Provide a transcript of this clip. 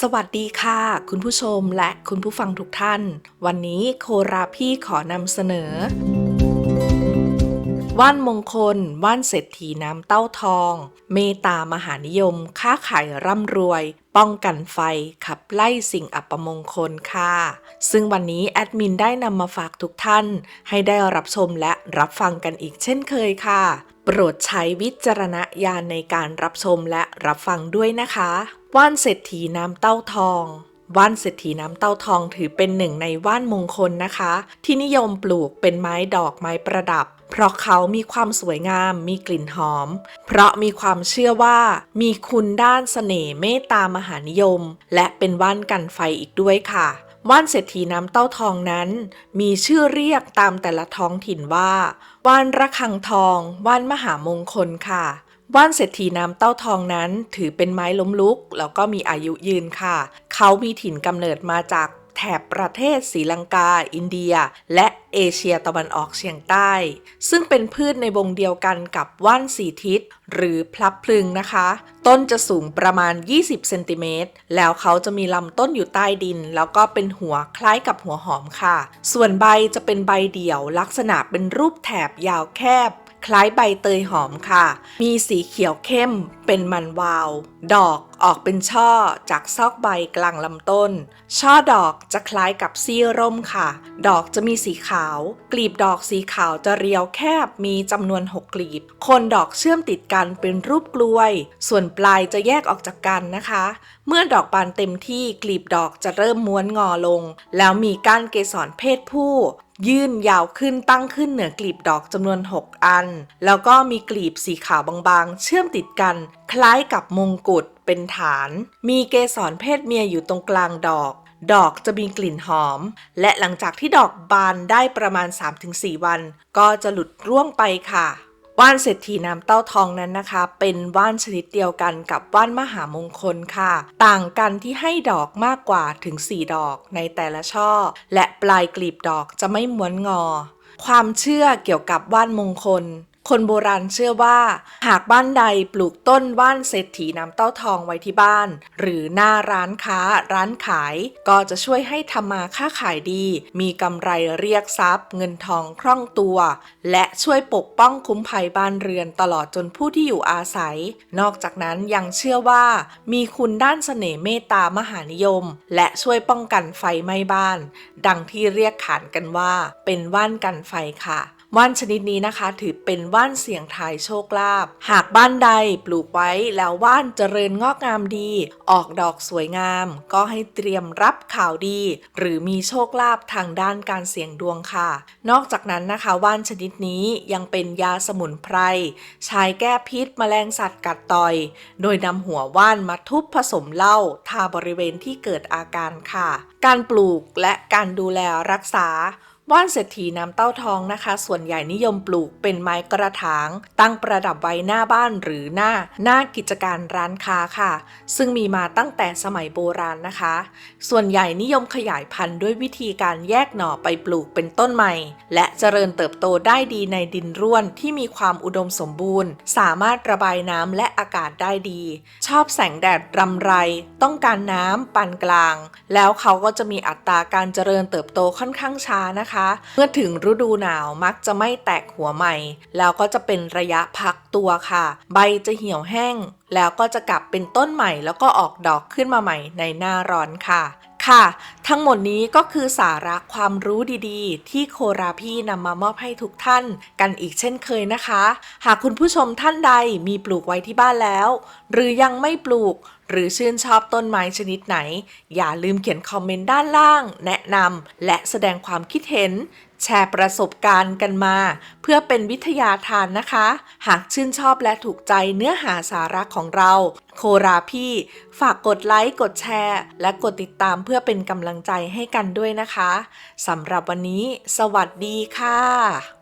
สวัสดีค่ะ คุณผู้ชมและคุณผู้ฟังทุกท่าน วันนี้โคราพี่ขอนำเสนอ ว่านมงคล ว่านเศรษฐีน้ำเต้าทอง เมตามหานิยม ค้าขายร่ำรวย ป้องกันไฟ ขับไล่สิ่งอัปมงคลค่ะ ซึ่งวันนี้แอดมินได้นำมาฝากทุกท่าน ให้ได้รับชมและรับฟังกันอีกเช่นเคยค่ะ โปรดใช้วิจารณญาณในการรับชมและรับฟังด้วยนะคะ ว่านเศรษฐีน้ำเต้าทอง ว่านเศรษฐีน้ำเต้าทองถือเป็นหนึ่งในว่านมงคลนะคะ ที่นิยมปลูกเป็นไม้ดอกไม้ประดับ เพราะเขามีความสวยงาม มีกลิ่นหอม เพราะมีความเชื่อว่า มีคุณด้านเสน่ห์เมตตามหานิยม และเป็นว่านกันไฟอีกด้วยค่ะ ว่านเศรษฐีน้ำเต้าทองนั้น มีชื่อเรียกตามแต่ละท้องถิ่นว่า ว่านระฆังทอง ว่านมหามงคลค่ะ ว่านเศรษฐีน้ำเต้าทองนั้น ถือเป็นไม้ล้มลุก แล้วก็มีอายุยืนค่ะ เขามีถิ่นกำเนิดมาจาก แถบประเทศศรีลังกา อินเดีย และเอเชียตะวันออกเฉียงใต้ ซึ่งเป็นพืชในวงเดียวกันกับว่านสีทิศหรือพลับพลึงนะคะ ต้นจะสูงประมาณ 20 เซนติเมตร แล้วเขาจะมีลำต้นอยู่ใต้ดิน แล้วก็เป็นหัวคล้ายกับหัวหอมค่ะ ส่วนใบจะเป็นใบเดี่ยว ลักษณะเป็นรูปแถบยาวแคบ คล้ายใบเตยหอมค่ะ มีสีเขียวเข้ม เป็นมันวาว ดอกออกเป็นช่อจากซอกใบกลางลำต้น ช่อดอกจะคล้ายกับซี่ร่มค่ะ ดอกจะมีสีขาว กลีบดอกสีขาวจะเรียวแคบมีจำนวน6กลีบโคนดอกเชื่อมติดกันเป็นรูปกลวย ส่วนปลายจะแยกออกจากกันนะคะ เมื่อดอกบานเต็มที่กลีบดอกจะเริ่มม้วนงอลง แล้วมีก้านเกสรเพศผู้ยื่นยาวขึ้นตั้งขึ้นเหนือกลีบดอกจำนวน 6 อัน แล้วก็มีกลีบสีขาวบางๆ เชื่อมติดกันคล้ายกับมงกุฎเป็นฐาน มีเกสรเพศเมียอยู่ตรงกลางดอก ดอกจะมีกลิ่นหอม และหลังจากที่ดอกบานได้ประมาณ 3-4 วัน ก็จะหลุดร่วงไปค่ะว่านเศรษฐีน้ำเต้าทองนั้นนะคะ เป็นว่านชนิดเดียวกันกับว่านมหามงคลค่ะ ต่างกันที่ให้ดอกมากกว่าถึง 4 ดอกในแต่ละช่อ และปลายกลีบดอกจะไม่ม้วนงอ ความเชื่อเกี่ยวกับว่านมงคล คนโบราณเชื่อว่า หากบ้านใดปลูกต้นว่านเศรษฐีน้ำเต้าทองไว้ที่บ้าน หรือหน้าร้านค้าร้านขาย ก็จะช่วยให้ทำมาค้าขายดี มีกำไรเรียกทรัพย์ เงินทองคล่องตัว และช่วยปกป้องคุ้มภัยบ้านเรือนตลอดจนผู้ที่อยู่อาศัย นอกจากนั้นยังเชื่อว่า มีคุณด้านเสน่ห์เมตตามหานิยม และช่วยป้องกันไฟไหม้บ้าน ดังที่เรียกขานกันว่า เป็นว่านกันไฟค่ะ ว่านชนิดนี้นะคะ ถือเป็นว่านเสี่ยงทายโชคลาภหากบ้านใดปลูกไว้แล้วว่านเจริญงอกงามดี ออกดอกสวยงาม ก็ให้เตรียมรับข่าวดี หรือมีโชคลาภทางด้านการเสี่ยงดวงค่ะ นอกจากนั้นนะคะว่านชนิดนี้ยังเป็นยาสมุนไพรใช้แก้พิษแมลงสัตว์กัดต่อย โดยนำหัวว่านมาทุบผสมเหล้าทาบริเวณที่เกิดอาการค่ะ การปลูกและการดูแลรักษา ว่านเศรษฐีน้ำเต้าทองนะคะ ส่วนใหญ่นิยมปลูกเป็นไม้กระถาง ตั้งประดับไว้หน้าบ้านหรือหน้าหน้ากิจการร้านค้าค่ะ ซึ่งมีมาตั้งแต่สมัยโบราณนะคะ ส่วนใหญ่นิยมขยายพันธุ์ด้วยวิธีการแยกหน่อไปปลูกเป็นต้นใหม่ และเจริญเติบโตได้ดีในดินร่วนที่มีความอุดมสมบูรณ์ สามารถระบายน้ำและอากาศได้ดี ชอบแสงแดดรำไร ต้องการน้ำปานกลาง แล้วเขาก็จะมีอัตราการเจริญเติบโตค่อนข้างช้านะคะเมื่อถึงฤดูหนาวมักจะไม่แตกหัวใหม่ แล้วก็จะเป็นระยะพักตัวค่ะ ใบจะเหี่ยวแห้ง แล้วก็จะกลับเป็นต้นใหม่ แล้วก็ออกดอกขึ้นมาใหม่ในหน้าร้อนค่ะ ค่ะ ทั้งหมดนี้ก็คือสาระความรู้ดีๆ ที่โคราพี่นำมามอบให้ทุกท่านกันอีกเช่นเคยนะคะ หากคุณผู้ชมท่านใดมีปลูกไว้ที่บ้านแล้ว หรือยังไม่ปลูก หรือชื่นชอบต้นไม้ชนิดไหน อย่าลืมเขียนคอมเมนต์ด้านล่าง แนะนำและแสดงความคิดเห็น แชร์ประสบการณ์กันมา เพื่อเป็นวิทยาทานนะคะ หากชื่นชอบและถูกใจเนื้อหาสาระของเรา โคราพี่ ฝากกดไลค์ กดแชร์ และกดติดตามเพื่อเป็นกำลังใจให้กันด้วยนะคะสำหรับวันนี้ สวัสดีค่ะ